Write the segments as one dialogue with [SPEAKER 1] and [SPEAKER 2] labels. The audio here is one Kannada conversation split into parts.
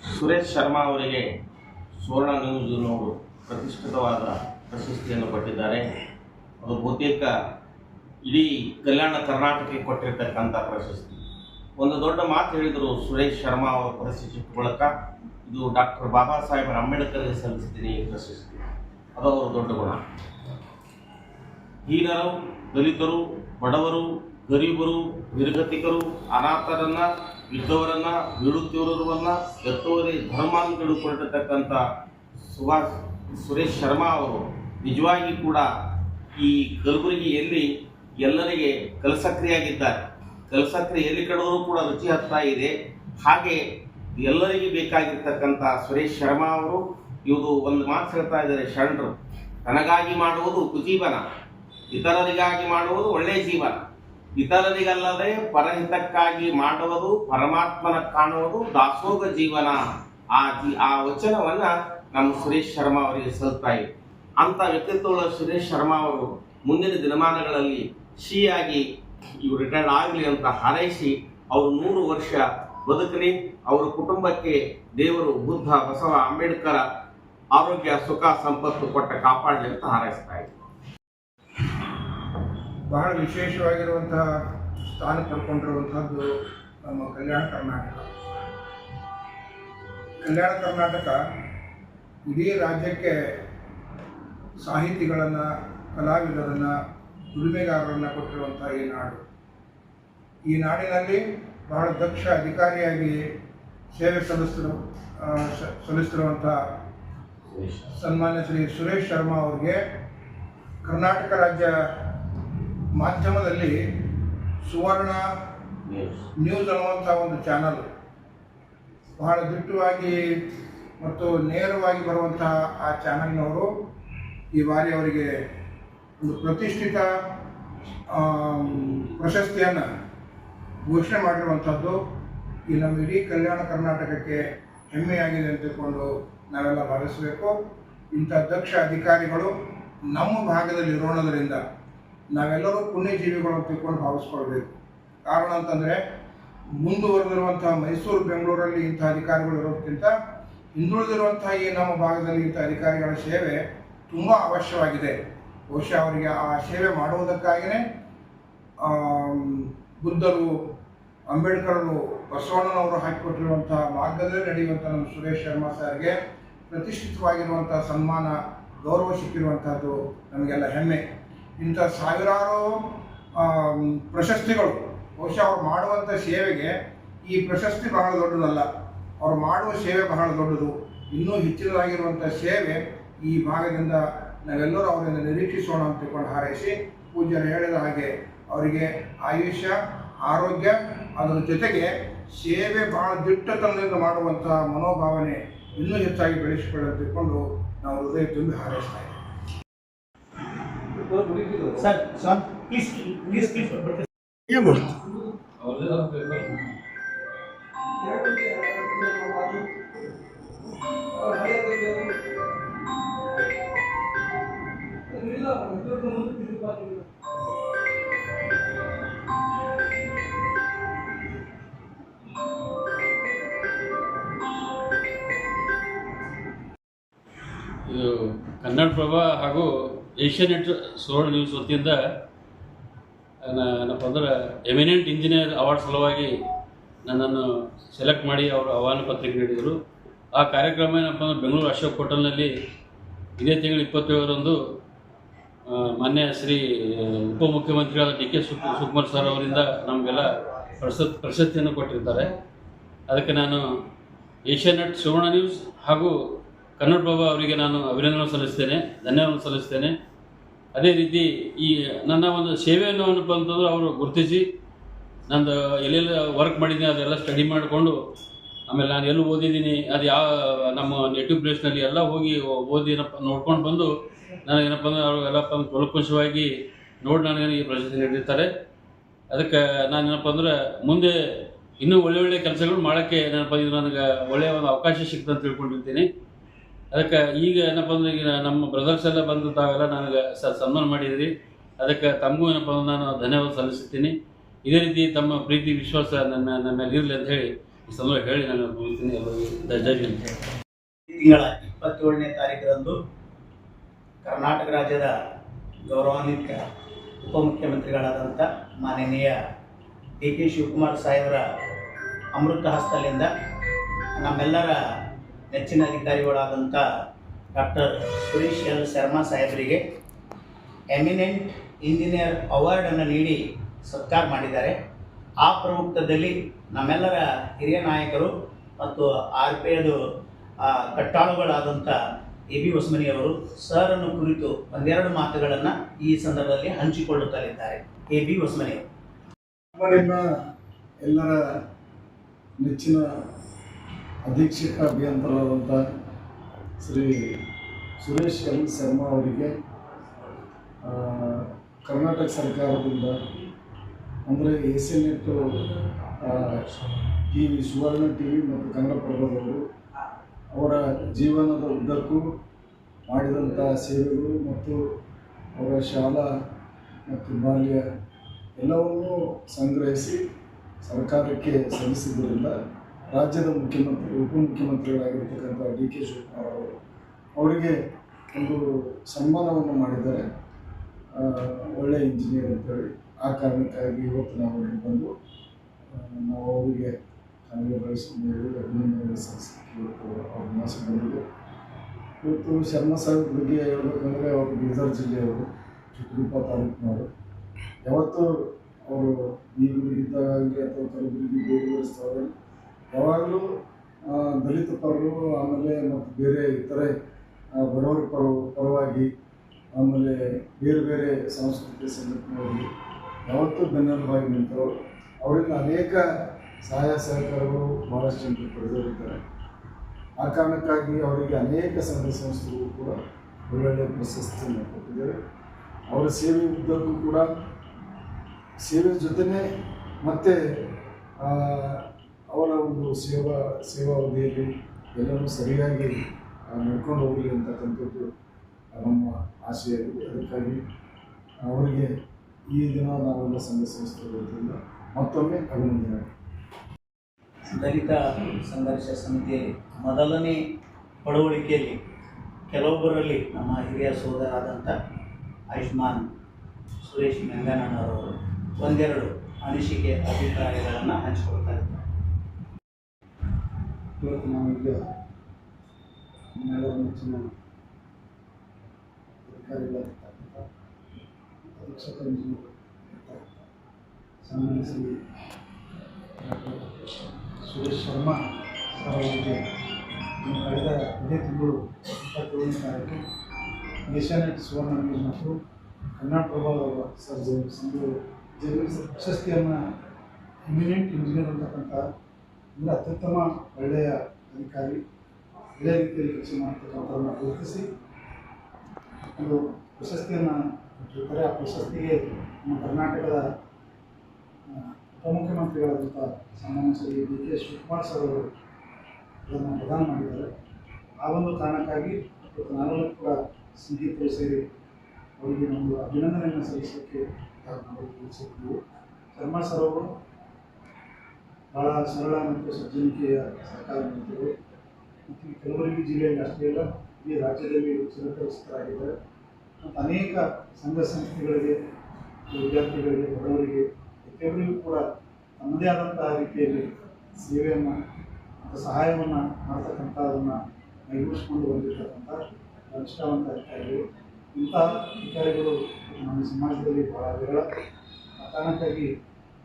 [SPEAKER 1] ಸುರೇಶ್ ಶರ್ಮಾ ಅವರಿಗೆ ಸುವರ್ಣ ನ್ಯೂಸ್ ನೋಡು ಪ್ರತಿಷ್ಠಿತವಾದ ಪ್ರಶಸ್ತಿಯನ್ನು ಕೊಟ್ಟಿದ್ದಾರೆ. ಅದು ಬಹುತೇಕ ಇಡೀ ಕಲ್ಯಾಣ ಕರ್ನಾಟಕಕ್ಕೆ ಕೊಟ್ಟಿರ್ತಕ್ಕಂಥ ಪ್ರಶಸ್ತಿ. ಒಂದು ದೊಡ್ಡ ಮಾತು ಹೇಳಿದರು ಸುರೇಶ್ ಶರ್ಮಾ ಅವರ ಪ್ರಶಸ್ತಿ ಮೂಲಕ ಇದು ಡಾಕ್ಟರ್ ಬಾಬಾ ಸಾಹೇಬ್ ಅಂಬೇಡ್ಕರ್ಗೆ ಸಲ್ಲಿಸಿದ್ದೀನಿ ಪ್ರಶಸ್ತಿ ಅದು ಅವರ ದೊಡ್ಡ ಗುಣ. ಹೀನರು, ದಲಿತರು, ಬಡವರು, ಗರೀಬರು, ನಿರ್ಗತಿಕರು, ಅನಾಥರನ್ನ ಇದ್ದವರನ್ನ ಬೀಳುತ್ತಿರುವವರನ್ನ ಎತ್ತುವರಿ ಧರ್ಮ ಹಿಡಿದುಕೊಂಡಿರ್ತಕ್ಕಂಥ ಸುಭಾಷ್, ಸುರೇಶ್ ಶರ್ಮಾ ಅವರು ನಿಜವಾಗಿ ಕೂಡ ಈ ಕಲಬುರಗಿಯಲ್ಲಿ ಎಲ್ಲರಿಗೆ ಕಲಸಕ್ರಿಯಾಗಿದ್ದಾರೆ. ಕಲಸಕ್ರಿಯ ಎಲ್ಲಿ ಕಡೆಯವರು ಕೂಡ ರುಚಿ ಹತ್ತಾ ಇದೆ. ಹಾಗೆ ಎಲ್ಲರಿಗೆ ಬೇಕಾಗಿರ್ತಕ್ಕಂಥ ಸುರೇಶ್ ಶರ್ಮಾ ಅವರು ಇವರು ಒಂದು ಮಾತು ಹೇಳ್ತಾ ಇದ್ದಾರೆ, ಶರಣರು, ತನಗಾಗಿ ಮಾಡುವುದು ಕುಜೀವನ, ಇತರರಿಗಾಗಿ ಮಾಡುವುದು ಒಳ್ಳೆಯ ಜೀವನ. ಇತರರಿಗಲ್ಲದೆ ಪರಹಿತಕ್ಕಾಗಿ ಮಾಡುವುದು, ಪರಮಾತ್ಮನ ಕಾಣುವುದು ದಾಸೋಗ ಜೀವನ. ಆ ಜಿ, ಆ ವಚನವನ್ನ ನಮ್ಮ ಸುರೇಶ್ ಶರ್ಮಾ ಅವರಿಗೆ ಸಲ್ತಾ ಇದೆ ಅಂತ ವ್ಯಕ್ತಿತ್ವಗಳ ಸುರೇಶ್ ಶರ್ಮಾ ಅವರು ಮುಂದಿನ ದಿನಮಾನಗಳಲ್ಲಿ ಶ್ರೀಯಾಗಿ ಇವರು ರಿಟೈರ್ಡ್ ಆಗಲಿ ಅಂತ ಹಾರೈಸಿ ಅವರು ನೂರು ವರ್ಷ ಬದುಕಲಿ, ಅವರ ಕುಟುಂಬಕ್ಕೆ ದೇವರು ಬುದ್ಧ, ಬಸವ, ಅಂಬೇಡ್ಕರ ಆರೋಗ್ಯ, ಸುಖ, ಸಂಪತ್ತು ಕೊಟ್ಟ ಕಾಪಾಡಲಿ ಅಂತ ಹಾರೈಸ್ತಾ
[SPEAKER 2] ಬಹಳ ವಿಶೇಷವಾಗಿರುವಂತಹ ಸ್ಥಾನ ಪಡ್ಕೊಂಡಿರುವಂತಹದ್ದು ನಮ್ಮ ಕಲ್ಯಾಣ ಕರ್ನಾಟಕ. ಕಲ್ಯಾಣ ಕರ್ನಾಟಕ ಇಡೀ ರಾಜ್ಯಕ್ಕೆ ಸಾಹಿತಿಗಳನ್ನು, ಕಲಾವಿದರನ್ನು ದುಡಿಮೆಗಾರರನ್ನು ಕೊಟ್ಟಿರುವಂಥ ಈ ನಾಡು. ಈ ನಾಡಿನಲ್ಲಿ ಬಹಳ ದಕ್ಷ ಅಧಿಕಾರಿಯಾಗಿ ಸೇವೆ ಸಲ್ಲಿಸ್ತಿರು ಸಲ್ಲಿಸ್ತಿರುವಂಥ ಸನ್ಮಾನ್ಯ ಶ್ರೀ ಸುರೇಶ್ ಶರ್ಮಾ ಅವರಿಗೆ ಕರ್ನಾಟಕ ರಾಜ್ಯ ಮಾಧ್ಯಮದಲ್ಲಿ ಸುವರ್ಣ
[SPEAKER 1] ನ್ಯೂಸ್
[SPEAKER 2] ಅನ್ನುವಂಥ ಒಂದು ಚಾನಲ್. ಬಹಳ ದಿಟ್ಟವಾಗಿ ಮತ್ತು ನೇರವಾಗಿ ಬರುವಂತಹ ಆ ಚಾನಲ್ನವರು ಈ ಬಾರಿ ಅವರಿಗೆ ಒಂದು ಪ್ರತಿಷ್ಠಿತ ಪ್ರಶಸ್ತಿಯನ್ನು ಘೋಷಣೆ ಮಾಡಿರುವಂಥದ್ದು ಈ ನಮ್ಮ ಇಡೀ ಕಲ್ಯಾಣ ಕರ್ನಾಟಕಕ್ಕೆ ಹೆಮ್ಮೆಯಾಗಿದೆ ಅಂತ ತಿಳ್ಕೊಂಡು ನಾವೆಲ್ಲ ಭಾವಿಸಬೇಕು. ಇಂಥ ದಕ್ಷ ಅಧಿಕಾರಿಗಳು ನಮ್ಮ ಭಾಗದಲ್ಲಿ ಇರೋಣದರಿಂದ ನಾವೆಲ್ಲರೂ ಪುಣ್ಯಜೀವಿಗಳು ತಿಳ್ಕೊಂಡು ಭಾವಿಸ್ಕೊಳ್ಬೇಕು. ಕಾರಣ ಅಂತಂದರೆ ಮುಂದುವರೆದಿರುವಂಥ ಮೈಸೂರು, ಬೆಂಗಳೂರಲ್ಲಿ ಇಂಥ ಅಧಿಕಾರಿಗಳು ಇರೋದಕ್ಕಿಂತ ಹಿಂದುಳಿದಿರುವಂಥ ಈ ನಮ್ಮ ಭಾಗದಲ್ಲಿ ಇಂಥ ಅಧಿಕಾರಿಗಳ ಸೇವೆ ತುಂಬ ಅವಶ್ಯವಾಗಿದೆ. ಬಹುಶಃ ಅವರಿಗೆ ಆ ಸೇವೆ ಮಾಡುವುದಕ್ಕಾಗಿಯೇ ಬುದ್ಧರು ಅಂಬೇಡ್ಕರರು ಬಸವಣ್ಣನವರು ಹಾಕಿಕೊಟ್ಟಿರುವಂಥ ಮಾರ್ಗದಲ್ಲಿ ನಡೆಯುವಂಥ ನಮ್ಮ ಸುರೇಶ್ ಶರ್ಮಾ ಸರ್ಗೆ ಪ್ರತಿಷ್ಠಿತವಾಗಿರುವಂಥ ಸನ್ಮಾನ ಗೌರವ ಸಿಕ್ಕಿರುವಂಥದ್ದು ನಮಗೆಲ್ಲ ಹೆಮ್ಮೆ. ಇಂಥ ಸಾವಿರಾರು ಪ್ರಶಸ್ತಿಗಳು ಬಹುಶಃ ಅವ್ರು ಮಾಡುವಂಥ ಸೇವೆಗೆ ಈ ಪ್ರಶಸ್ತಿ ಬಹಳ ದೊಡ್ಡದಲ್ಲ. ಅವ್ರು ಮಾಡುವ ಸೇವೆ ಬಹಳ ದೊಡ್ಡದು. ಇನ್ನೂ ಹೆಚ್ಚಿನದಾಗಿರುವಂಥ ಸೇವೆ ಈ ಭಾಗದಿಂದ ನಾವೆಲ್ಲರೂ ಅವರಿಂದ ನಿರೀಕ್ಷಿಸೋಣ ಅಂತ ತಿಳ್ಕೊಂಡು ಹಾರೈಸಿ, ಪೂಜ್ಯರು ಹೇಳಿದ ಹಾಗೆ ಅವರಿಗೆ ಆಯುಷ್ಯ ಆರೋಗ್ಯ ಅದರ ಜೊತೆಗೆ ಸೇವೆ ಬಹಳ ದಿಟ್ಟತನದಿಂದ ಮಾಡುವಂಥ ಮನೋಭಾವನೆ ಇನ್ನೂ ಹೆಚ್ಚಾಗಿ ಬೆಳೆಸಿಕೊಳ್ಳುತ್ತಿಕೊಂಡು ನಾವು ಹೃದಯ ತುಂಬಿ ಹಾರೈಸ್ತಾ ಇದ್ದೀವಿ.
[SPEAKER 3] ಇದು ಕನ್ನಡಪ್ರಭ ಹಾಗೂ ಏಷ್ಯಾನೆಟ್ ಸುವರ್ಣ ನ್ಯೂಸ್ ವತಿಯಿಂದ ಏನಪ್ಪ ಅಂದ್ರೆ ಎಮಿನೆಂಟ್ ಇಂಜಿನಿಯರ್ ಅವಾರ್ಡ್ ಸಲುವಾಗಿ ನನ್ನನ್ನು ಸೆಲೆಕ್ಟ್ ಮಾಡಿ ಅವರು ಆಹ್ವಾನ ಪತ್ರಿಕೆ ನೀಡಿದರು. ಆ ಕಾರ್ಯಕ್ರಮ ಏನಪ್ಪ ಅಂದ್ರೆ ಬೆಂಗಳೂರು ಅಶೋಕ್ ಹೋಟೆಲ್ನಲ್ಲಿ ಇದೇ ತಿಂಗಳು ಇಪ್ಪತ್ತೇಳರಂದು ಮಾನ್ಯ ಶ್ರೀ ಉಪಮುಖ್ಯಮಂತ್ರಿಗಳಾದ ಡಿ ಕೆ ಸುಕ್ ಸುಕುಮಾರ್ ಸರ್ ಅವರಿಂದ ನಮಗೆಲ್ಲ ಪ್ರಶಸ್ತಿ, ಪ್ರಶಸ್ತಿಯನ್ನು ಕೊಟ್ಟಿರ್ತಾರೆ. ಅದಕ್ಕೆ ನಾನು ಏಷ್ಯಾನೆಟ್ ಸುವರ್ಣ ನ್ಯೂಸ್ ಹಾಗೂ ಕನ್ನಡಪ್ರಭ ಅವರಿಗೆ ನಾನು ಅಭಿನಂದನೆ ಸಲ್ಲಿಸ್ತೇನೆ ಧನ್ಯವಾದ ಸಲ್ಲಿಸ್ತೇನೆ. ಅದೇ ರೀತಿ ಈ ನನ್ನ ಒಂದು ಸೇವೆಯನ್ನು ಏನಪ್ಪ ಅಂತಂದ್ರೆ ಅವರು ಗುರುತಿಸಿ ನಂದು ಎಲ್ಲೆಲ್ಲ ವರ್ಕ್ ಮಾಡಿದ್ದೀನಿ ಅದೆಲ್ಲ ಸ್ಟಡಿ ಮಾಡಿಕೊಂಡು ಆಮೇಲೆ ನಾನು ಎಲ್ಲಿ ಓದಿದ್ದೀನಿ, ಅದು ಯಾವ ನಮ್ಮ ನೇಟಿವ್ ಪ್ಲೇಸ್ನಲ್ಲಿ ಎಲ್ಲ ಹೋಗಿ ಓದಿ ಏನಪ್ಪ ನೋಡ್ಕೊಂಡು ಬಂದು ನನಗೇನಪ್ಪ ಅಂದ್ರೆ ಅವರು ಎಲ್ಲಪ್ಪ ಕುಲಕುಶವಾಗಿ ನೋಡಿ ನನಗೆ ಈ ಪ್ರಶಸ್ತಿ ನೀಡಿರ್ತಾರೆ. ಅದಕ್ಕೆ ನಾನು ಏನಪ್ಪ ಅಂದ್ರೆ ಮುಂದೆ ಇನ್ನೂ ಒಳ್ಳೆ ಒಳ್ಳೆ ಕೆಲಸಗಳು ಮಾಡೋಕ್ಕೆ ಏನಪ್ಪ ಇದು ನನಗೆ ಒಳ್ಳೆಯ ಒಂದು ಅವಕಾಶ ಸಿಗ್ತದೆ ಅಂತ ತಿಳ್ಕೊಂಡಿರ್ತೀನಿ. ಅದಕ್ಕೆ ಈಗ ಏನಪ್ಪ ಅಂದ್ರೆ ಈಗ ನಮ್ಮ ಬ್ರದರ್ಸ್ ಎಲ್ಲ ಬಂದು ತಾವೆಲ್ಲ ನನಗೆ ಸನ್ಮಾನ ಮಾಡಿದ್ರಿ. ಅದಕ್ಕೆ ತಮಗೂ ಏನಪ್ಪ ಅಂದ್ರೆ ನಾನು ಧನ್ಯವಾದ ಸಲ್ಲಿಸುತ್ತೀನಿ. ಇದೇ ರೀತಿ ತಮ್ಮ ಪ್ರೀತಿ, ವಿಶ್ವಾಸ ನನ್ನ ನಮ್ಮ ಮೇಲೆ ಇರಲಿ ಅಂತ ಹೇಳಿ ಸಂದರ್ಭ ಹೇಳಿ ನಾನು ಮುಗಿಸ್ತೀನಿ.
[SPEAKER 4] ತಿಂಗಳ ಇಪ್ಪತ್ತೇಳನೇ ತಾರೀಕರಂದು ಕರ್ನಾಟಕ ರಾಜ್ಯದ ಗೌರವಾನ್ವಿತ ಉಪಮುಖ್ಯಮಂತ್ರಿಗಳಾದಂಥ ಮಾನನೀಯ ಡಿ ಕೆ ಶಿವಕುಮಾರ್ ಸಾಹೇಬರ ಅಮೃತ ಹಸ್ತಲಿಂದ ನಮ್ಮೆಲ್ಲರ ನೆಚ್ಚಿನ ಅಧಿಕಾರಿಗಳಾದಂಥ ಡಾಕ್ಟರ್ ಸುರೇಶ್ ಎಲ್ ಶರ್ಮಾ ಸಾಹೇಬರಿಗೆ ಎಮಿನೆಂಟ್ ಇಂಜಿನಿಯರ್ ಅವಾರ್ಡನ್ನು ನೀಡಿ ಸತ್ಕಾರ ಮಾಡಿದ್ದಾರೆ. ಆ ಪ್ರಮುಖದಲ್ಲಿ ನಮ್ಮೆಲ್ಲರ ಹಿರಿಯ ನಾಯಕರು ಮತ್ತು ಆರ್ ಪಿ ಎದು ಕಟ್ಟಾಳುಗಳಾದಂಥ ಎ ಬಿ ಹೊಸಮನಿಯವರು ಸರನ್ನು ಕುರಿತು ಒಂದೆರಡು ಮಾತುಗಳನ್ನು ಈ ಸಂದರ್ಭದಲ್ಲಿ ಹಂಚಿಕೊಳ್ಳುತ್ತಲಿದ್ದಾರೆ. ಎ ಬಿ ಹೊಸಮನಿಯವರು
[SPEAKER 5] ಎಲ್ಲರ ನೆಚ್ಚಿನ ಅಧೀಕ್ಷಕ ಅಭಿಯಂತರಾದಂಥ ಶ್ರೀ ಸುರೇಶ್ ಎಲ್ ಶರ್ಮಾ ಅವರಿಗೆ ಕರ್ನಾಟಕ ಸರ್ಕಾರದಿಂದ ಅಂದರೆ Asianet T V Suvarna T V ಮತ್ತು ಕನ್ನಡಪ್ರಭದವರು ಅವರ ಜೀವನದ ಉದ್ದಕ್ಕೂ ಮಾಡಿದಂಥ ಸೇವೆಗಳು ಮತ್ತು ಅವರ ಶಾಲಾ ಮತ್ತು ಬಾಲ್ಯ ಎಲ್ಲವನ್ನೂ ಸಂಗ್ರಹಿಸಿ ಸರ್ಕಾರಕ್ಕೆ ಸಲ್ಲಿಸಿದ್ದರಿಂದ ರಾಜ್ಯದ ಮುಖ್ಯಮಂತ್ರಿ, ಉಪಮುಖ್ಯಮಂತ್ರಿಗಳಾಗಿರ್ತಕ್ಕಂಥ ಡಿ ಕೆ ಶಿವಕುಮಾರ್ ಅವರು ಅವರಿಗೆ ಒಂದು ಸನ್ಮಾನವನ್ನು ಮಾಡಿದ್ದಾರೆ. ಒಳ್ಳೆ ಇಂಜಿನಿಯರ್ ಅಂತೇಳಿ. ಆ ಕಾರಣಕ್ಕಾಗಿ ಇವತ್ತು ನಾವು ಇಲ್ಲಿ ಬಂದು ನಾವು ಅವರಿಗೆ ಕಾರ್ಯಭಾಗಿಸಿದ್ದೇವೆ ಅಭಿನಂದನೆ ಸಲ್ಲಿಸಲಿಕ್ಕೆ ಅವಕಾಶ ಬಂದಿದೆ ಇವತ್ತು ಶರ್ಮಾ ಸಾಹೇಬ್ ಬಗ್ಗೆ ಹೇಳ್ಬೇಕಂದ್ರೆ ಅವರು ಬೀದರ್ ಜಿಲ್ಲೆಯವರು ಚಿತ್ರೂಪ ತಾಲೂಕಿನವರು. ಯಾವತ್ತೂ ಅವರು ಈಗ ಇದ್ದಾಗಲಿ ಅಥವಾ ಕಲಬುರಗಿ ಬೇರೆ ಬೇರೆ ಸ್ಥಳದಲ್ಲಿ ಯಾವಾಗಲೂ ದಲಿತ ಪರರು, ಆಮೇಲೆ ಮತ್ತು ಬೇರೆ ಇತರೆ ಬಡವರ ಪರ, ಪರವಾಗಿ, ಆಮೇಲೆ ಬೇರೆ ಬೇರೆ ಸಾಂಸ್ಕೃತಿಕ ಸಂಘಟನೆಗಳಿಗೆ ಯಾವತ್ತೂ ಬೆನ್ನೆಲುಬಾಗಿ ನಿಂತರು. ಅವರಿಂದ ಅನೇಕ ಸಹಾಯ ಸಹಕಾರಗಳು ಭಾಳಷ್ಟು ಜನರು ಪಡೆದಿರುತ್ತಾರೆ. ಆ ಕಾರಣಕ್ಕಾಗಿ ಅವರಿಗೆ ಅನೇಕ ಸಂಘ ಸಂಸ್ಥೆಗಳು ಕೂಡ ಒಳ್ಳೊಳ್ಳೆಯ ಪ್ರಶಸ್ತಿಯನ್ನು ಕೊಟ್ಟಿದ್ದಾರೆ. ಅವರ ಸೇವೆ ಉದ್ದಕ್ಕೂ ಕೂಡ ಸೇವೆ ಜೊತೆನೇ ಮತ್ತೆ ಅವರ ಒಂದು ಸೇವಾ ಸೇವಾ ಅವಧಿಯಲ್ಲಿ ಎಲ್ಲರೂ ಸರಿಯಾಗಿ ನಡ್ಕೊಂಡು ಹೋಗಲಿ ಅಂತಕ್ಕಂಥದ್ದು ನಮ್ಮ ಆಶೆಯಾಗಿದೆ ಅದಕ್ಕಾಗಿ, ಅವರಿಗೆ ಈ ದಿನ ನಾವೆಲ್ಲ ಸಂಘ ಸಂಸ್ಥೆಗಳಿಂದ ಮತ್ತೊಮ್ಮೆ ಅಭಿನಂದನೆ.
[SPEAKER 4] ದಲಿತ ಸಂಘರ್ಷ ಸಮಿತಿಯಲ್ಲಿ ಮೊದಲನೇ ಪಡವಳಿಕೆಯಲ್ಲಿ ಕೆಲವೊಬ್ಬರಲ್ಲಿ ನಮ್ಮ ಹಿರಿಯ ಸೋದರಾದಂಥ ಆಯುಷ್ಮಾನ್ ಸುರೇಶ್ ಮೆಂಗನವರು ಒಂದೆರಡು ಅನಿಸಿಕೆ ಅಭಿಪ್ರಾಯಗಳನ್ನು ಹಂಚಿಕೊಳ್ತಾರೆ.
[SPEAKER 5] ಇವತ್ತು ನಾವೀಗ ಇಂಜಿನಿಯರ್ ಸುರೇಶ್ ಶರ್ಮಾ ಸರ್ ಅವರಿಗೆ ಕಳೆದ ಇದೇ ತಿಂಗಳು ಇಪ್ಪತ್ತೇಳನೇ ತಾರೀಕು ಏಷ್ಯಾನೆಟ್ ಸುವರ್ಣ ಮತ್ತು ಕನ್ನಡಪ್ರಭ ಸರ್ ಸಂಘ ಜಗದೀಶ್ ಪ್ರಶಸ್ತಿಯನ್ನು ಇಮಿನೆಂಟ್ ಇಂಜಿನಿಯರ್ ಅಂತಕ್ಕಂಥ ಅಂದರೆ ಅತ್ಯುತ್ತಮ ಒಳ್ಳೆಯ ಅಧಿಕಾರಿ ಒಳ್ಳೆಯ ರೀತಿಯಲ್ಲಿ ಕೆಲಸ ಮಾಡ್ತಕ್ಕಂಥವ್ರನ್ನ ಗುರುತಿಸಿ, ಒಂದು ಪ್ರಶಸ್ತಿಯನ್ನು ಕೊಟ್ಟಿರ್ತಾರೆ. ಆ ಪ್ರಶಸ್ತಿಗೆ ನಮ್ಮ ಕರ್ನಾಟಕದ ಉಪಮುಖ್ಯಮಂತ್ರಿಗಳಾದಂಥ ಸನ್ಮಾನ್ಯ Shri D K Shivakumar sir ಅವರು ಅದನ್ನು ಪ್ರದಾನ ಮಾಡಿದ್ದಾರೆ. ಆ ಒಂದು ಕಾರಣಕ್ಕಾಗಿ ಇವತ್ತು ನಾವೆಲ್ಲ ಕೂಡ ಸ್ನೇಹಿತರು ಸೇರಿ ಅವರಿಗೆ ಒಂದು ಅಭಿನಂದನೆಯನ್ನು ಸಲ್ಲಿಸಲಿಕ್ಕೆ ಶರ್ಮಾ ಸರ್ ಅವರು ಭಾಳ ಸರಳ ಮತ್ತು ಸಜ್ಜನಿಕೆಯ ಸರ್ಕಾರ ನೀತಿಗಳು ಮತ್ತು ಕಲಬುರಗಿ ಜಿಲ್ಲೆಯಲ್ಲಿ ಅಷ್ಟೇ ಅಲ್ಲ ಈ ರಾಜ್ಯದಲ್ಲಿ ಚಿರಪರಿಚಿತರಾಗಿದ್ದಾರೆ. ಮತ್ತು ಅನೇಕ ಸಂಘ ಸಂಸ್ಥೆಗಳಿಗೆ, ವಿದ್ಯಾರ್ಥಿಗಳಿಗೆ, ಬಡವರಿಗೆ, ಪ್ರತಿಯೊಬ್ಬರಿಗೂ ಕೂಡ ತಮ್ಮದೇ ಆದಂತಹ ರೀತಿಯಲ್ಲಿ ಸೇವೆಯನ್ನು ಮತ್ತು ಸಹಾಯವನ್ನು ಮಾಡ್ತಕ್ಕಂಥದನ್ನು ಮೈಗೂಡಿಸ್ಕೊಂಡು ಬಂದಿರತಕ್ಕಂಥ ನಿಷ್ಠಾವಂತ ಅಧಿಕಾರಿಗಳು. ಇಂಥ ಅಧಿಕಾರಿಗಳು ನಮ್ಮ ಸಮಾಜದಲ್ಲಿ ಬಹಳ ವಿರಳ. ಆ ಕಾರಣಕ್ಕಾಗಿ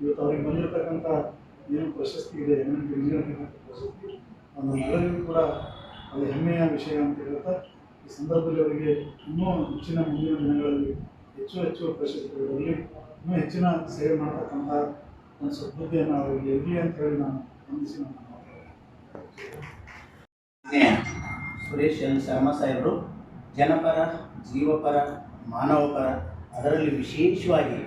[SPEAKER 5] ಇವತ್ತು ಅವ್ರಿಗೆ ಬಂದಿರತಕ್ಕಂಥ ಏನು ಪ್ರಶಸ್ತಿ ಇದೆ ಎಂ ಇಂಜಿನಿಯರಿಂಗ್ ಪ್ರಶಸ್ತಿ. ನಮ್ಮ ಎಲ್ಲರಿಗೂ ಕೂಡ ಅದು ಹೆಮ್ಮೆಯ ವಿಷಯ ಅಂತ ಹೇಳ್ತಾ, ಈ ಸಂದರ್ಭದಲ್ಲಿ ಅವರಿಗೆ ಇನ್ನೂ ಹೆಚ್ಚಿನ ಮುಂದಿನ ದಿನಗಳಲ್ಲಿ ಹೆಚ್ಚು ಹೆಚ್ಚು ಪ್ರಶಸ್ತಿಗಳು ಬರಲಿ ಇನ್ನೂ ಹೆಚ್ಚಿನ ಸೇವೆ ಮಾಡ್ತಕ್ಕಂಥ ಒಂದು ಸದ್ಬುದ್ಧಿಯನ್ನು ಅವರಿಗೆ ಇರಲಿ ಅಂತ ಹೇಳಿ ನಾನು ವಂದಿಸಿ
[SPEAKER 4] ಸುರೇಶ್ ಎನ್ ಶರ್ಮಾ ಸಾಹೇಬರು, ಜನಪರ, ಜೀವಪರ, ಮಾನವಪರ, ಅದರಲ್ಲಿ ವಿಶೇಷವಾಗಿ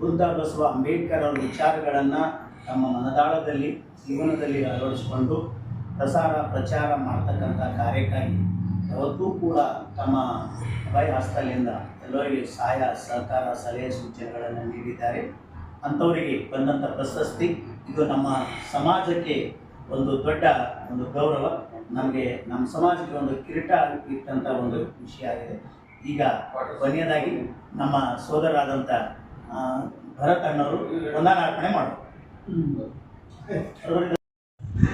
[SPEAKER 4] ಬುದ್ಧ ಬಸವ ಅಂಬೇಡ್ಕರ್ ಅವರ ವಿಚಾರಗಳನ್ನು ತಮ್ಮ ಮನದಾಳದಲ್ಲಿ, ಜೀವನದಲ್ಲಿ ಅಳವಡಿಸಿಕೊಂಡು ಪ್ರಸಾರ, ಪ್ರಚಾರ ಮಾಡ್ತಕ್ಕಂಥ ಕಾರ್ಯಕ್ಕಾಗಿ ಯಾವತ್ತೂ ಕೂಡ ತಮ್ಮ ಅಭಯ ಹಸ್ತಲಿಂದ ಎಲ್ಲರಿಗೆ ಸಹಾಯ, ಸಹಕಾರ, ಸಲಹೆ ಸೂಚನೆಗಳನ್ನು ನೀಡಿದ್ದಾರೆ. ಅಂಥವರಿಗೆ ಬಂದಂಥ ಪ್ರಶಸ್ತಿ, ಇದು ನಮ್ಮ ಸಮಾಜಕ್ಕೆ ಒಂದು ದೊಡ್ಡ ಒಂದು ಗೌರವ. ನಮಗೆ ನಮ್ಮ ಸಮಾಜಕ್ಕೆ ಒಂದು ಕಿರೀಟ ಇಟ್ಟಂಥ ಒಂದು ವಿಷಯ ಆಗಿದೆ. ಈಗ ಕೊನೆಯದಾಗಿ ನಮ್ಮ ಸೋದರಾದಂಥ ಭರತ್ ಅಣ್ಣವರು ವಂದನಾರ್ಪಣೆ ಮಾಡೋದು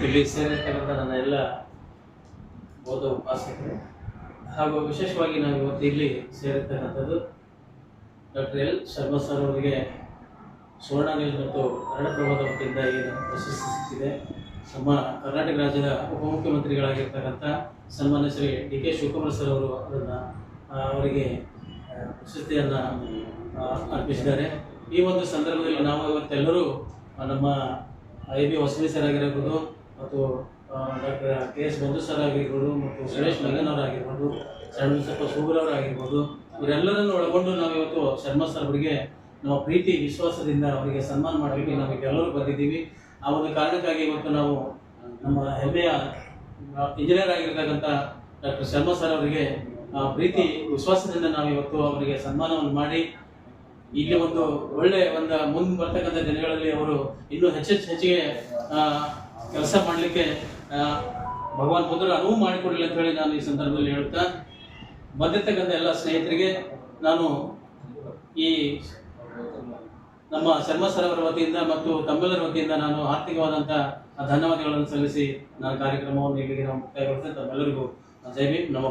[SPEAKER 6] ಇಲ್ಲಿ ಸೇರಿರ್ತಕ್ಕಂಥ ನನ್ನ ಎಲ್ಲ ಬೌದ್ಧ ಉಪಾಸಕರು. ಹಾಗೂ ವಿಶೇಷವಾಗಿ ನಾವು ಇವತ್ತು ಇಲ್ಲಿ ಸೇರಿರ್ತಕ್ಕಂಥದ್ದು ಡಾಕ್ಟರ್ ಎಲ್ ಶರ್ಮಾ ಸರ್ ಅವರಿಗೆ ಸುವರ್ಣ ನ್ಯೂಸ್ ಮತ್ತು ಕನ್ನಡಪ್ರಭದ ವತಿಯಿಂದ ಏನು ಪ್ರಶಸ್ತಿ ಸಿಕ್ಕಿದೆ ನಮ್ಮ ಕರ್ನಾಟಕ ರಾಜ್ಯದ ಉಪಮುಖ್ಯಮಂತ್ರಿಗಳಾಗಿರ್ತಕ್ಕಂಥ ಸನ್ಮಾನ್ಯ Shri D K Shivakumar sir ಅವರು ಅದನ್ನು ಅವರಿಗೆ ಪ್ರಶಸ್ತಿಯನ್ನು ಅರ್ಪಿಸಿದ್ದಾರೆ. ಈ ಒಂದು ಸಂದರ್ಭದಲ್ಲಿ ನಾವು ಇವತ್ತೆಲ್ಲರೂ ನಮ್ಮ ಐ ಬಿ ಹೊಸಲಿ ಸರ್ ಆಗಿರ್ಬೋದು ಮತ್ತು doctor K S Bandhu sir ಆಗಿರ್ಬೋದು ಮತ್ತು ಸುರೇಶ್ ಮಗನ್ ಅವರಾಗಿರ್ಬೋದು ಸಣ್ಣ ಸ್ವಲ್ಪ ಸೂಬರ್ ಅವರಾಗಿರ್ಬೋದು, ಇವರೆಲ್ಲರನ್ನು ಒಳಗೊಂಡು ನಾವು ಇವತ್ತು ಶರ್ಮಾ ಸರ್ ಅವರಿಗೆ ನಮ್ಮ ಪ್ರೀತಿ, ವಿಶ್ವಾಸದಿಂದ ಅವರಿಗೆ ಸನ್ಮಾನ ಮಾಡಲಿಕ್ಕೆ ನಮಗೆ ಎಲ್ಲರೂ ಬಂದಿದ್ದೀವಿ. ಆ ಒಂದು ಕಾರಣಕ್ಕಾಗಿ ಇವತ್ತು ನಾವು ನಮ್ಮ ಹೆಮ್ಮೆಯ ಇಂಜಿನಿಯರ್ ಆಗಿರ್ತಕ್ಕಂಥ ಡಾಕ್ಟರ್ ಶರ್ಮಾ ಸರ್ ಅವರಿಗೆ ಪ್ರೀತಿ, ವಿಶ್ವಾಸದಿಂದ ನಾವು ಇವತ್ತು ಅವರಿಗೆ ಸನ್ಮಾನವನ್ನು ಮಾಡಿ ಇಲ್ಲಿ ಒಂದು ಒಳ್ಳೆ ಒಂದು ಮುಂದೆ ಬರ್ತಕ್ಕಂಥ ದಿನಗಳಲ್ಲಿ ಅವರು ಇನ್ನೂ ಹೆಚ್ಚೆಚ್ಚು ಹೆಚ್ಚಿಗೆ ಕೆಲಸ ಮಾಡಲಿಕ್ಕೆ ಭಗವಾನ್ ಬುದ್ಧರು ಅನುವು ಮಾಡಿಕೊಡಲಿ ಅಂತ ಹೇಳಿ ನಾನು ಈ ಸಂದರ್ಭದಲ್ಲಿ ಹೇಳ್ತಾ ಬಂದಿರ್ತಕ್ಕಂಥ ಎಲ್ಲ ಸ್ನೇಹಿತರಿಗೆ ನಾನು ಈ ನಮ್ಮ ಶರ್ಮ ಸರ್ ವತಿಯಿಂದ ಮತ್ತು ತಮ್ಮೆಲ್ಲರ ವತಿಯಿಂದ ನಾನು ಆರ್ಥಿಕವಾದಂಥ ಧನ್ಯವಾದಗಳನ್ನು ಸಲ್ಲಿಸಿ ನಾನು ಕಾರ್ಯಕ್ರಮವನ್ನು ಇಲ್ಲಿಗೆ ನಾವು ಮುಕ್ತಾಯಗೊಳಿಸ್ತೇನೆ ತಮ್ಮೆಲ್ಲರಿಗೂ ಜೈ ಭೀಮ್, ನಮೋ